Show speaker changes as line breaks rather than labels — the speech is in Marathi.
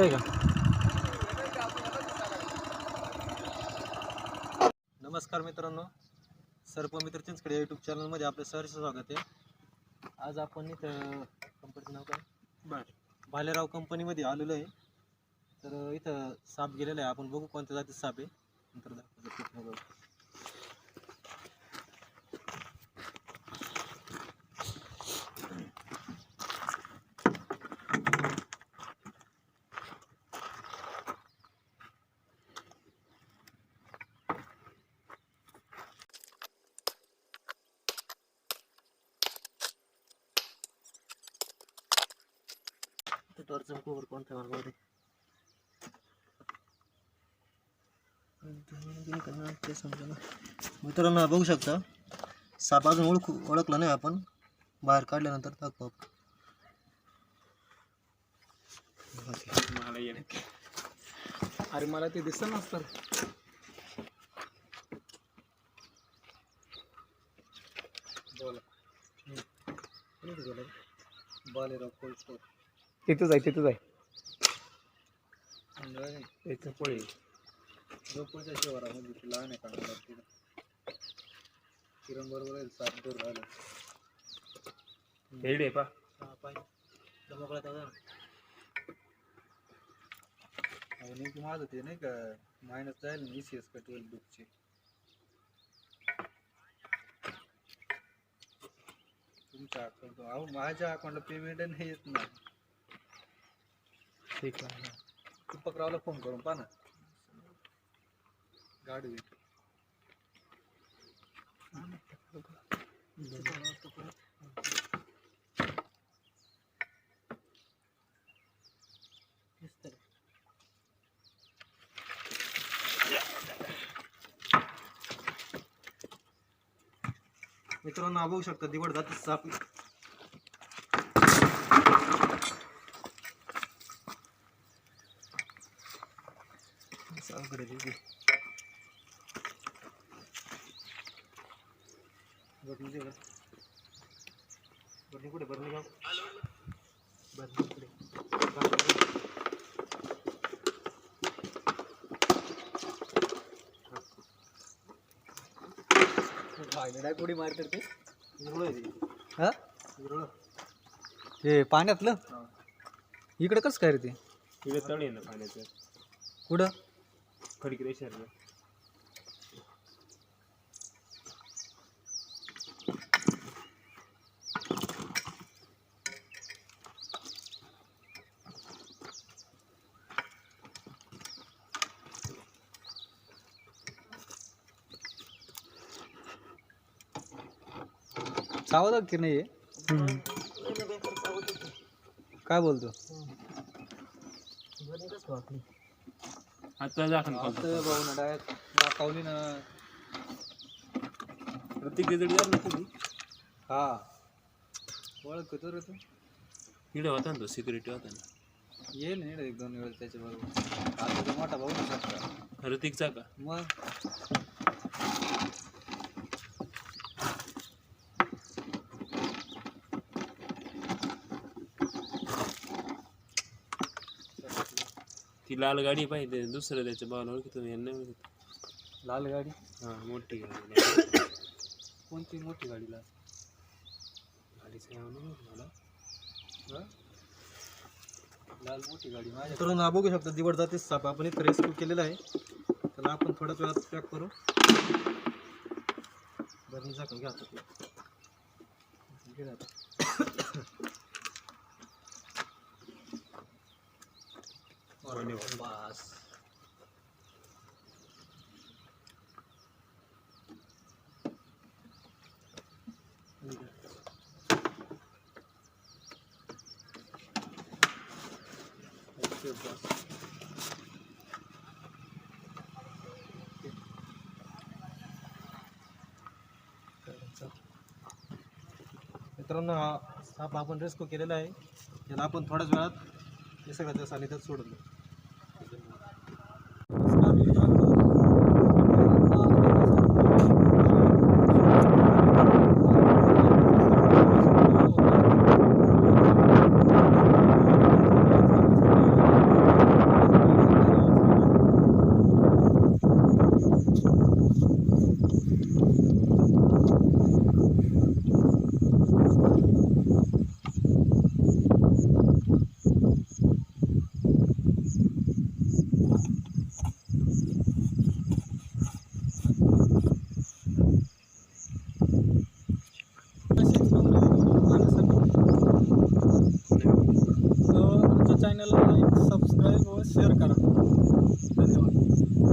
आहे का? नमस्कार मित्रांनो. सर्प मित्र चिंचकडे यूट्यूब चॅनलमध्ये आपलं सहर्ष स्वागत आहे. आज आपण इथं कंपनीचं नाव काय?
बर.
भालेराव कंपनीमध्ये आलेलो आहे. तर इथं साप गेलेला आहे. आपण बघू कोणत्या जातीचा साप आहे. नंतर दाखवतो. तिथनं बघू. इथं टॉर्च ते समजा मित्रांनो हा बघू शकता साप अजून ओळखू ओळखला नाही आपण बाहेर काढल्यानंतर दाखवू आपण. बघा ते.
मला अरे मला ते दिसत नसतं बोला
बोला गेलं? बालेराव कोल्ड
तिथंच आहे तिथंच आहे. त्याचं पोळी.
लोकलच्या शिवारामध्ये ती लहान आहे काढणार तिथं किरण बरोबर आहे सात दूर राहिलं
हेड आहे पा.
हा पाहिजे मोकळा दादा नेमकी माझं ते नाही का मायनस जाईल ना सी एस का ट्वेल्व बुकची तुमच्या अकाउंट अहो माझ्या अकाउंटला पेमेंट नाही येत ना.
ठीक आहे.
तू पकडावला फोन करून पहा ना. गाडी मित्रांनो हा बघू शकता दिवड जात साप. बरणी कुठे? बरणी गाव बरणी कुठे
कोडी मारतात ते.
विरळ आहे ते.
हा. ते पाण्यातलं?
हा.
इकडं कसं काय रे ते?
तिकडे तळ पाण्याचं.
कुठं?
खडकिरेश्वर
चावलं की नाही काय बोलतो?
बरणी कसं वाटली?
आता
आता भाऊ ना डायरेक्ट दाखवली ना.
प्रत्येक जडी जात ना तुम्ही
हा. ओळखतो रे तू.
तिकडे होता ना तो सिक्युरिटी होता ना.
येईल नाही रे एक दोन वेळ त्याच्या बरोबर आता तो मोठा भाऊ ना
ऋतिकचा का?
मग?
ती लाल गाडी पाहिजे दुसरं त्याच्या भावाला ओळखतो मी यांना ओळखत
लाल गाडी?
हां मोठी गाडी.
कोणती मोठी गाडीला
गाडीचं नाव नाही माहिती मला.
लाल मोठी गाडी माझ्या
मित्रांनो हा बघू शकता दिवड जाते साप आपण इथं रेस्क्यू केलेला आहे. त्याला आपण थोड्याच वेळात पॅक करू. बरं झाकून घ्या हातातलं. घे आता. मित्रांनो हा साप आपण रेस्क्यू केलेला आहे. त्याला आपण थोड्याच वेळात हे सानिध्यात सोडून
parceiro, cara.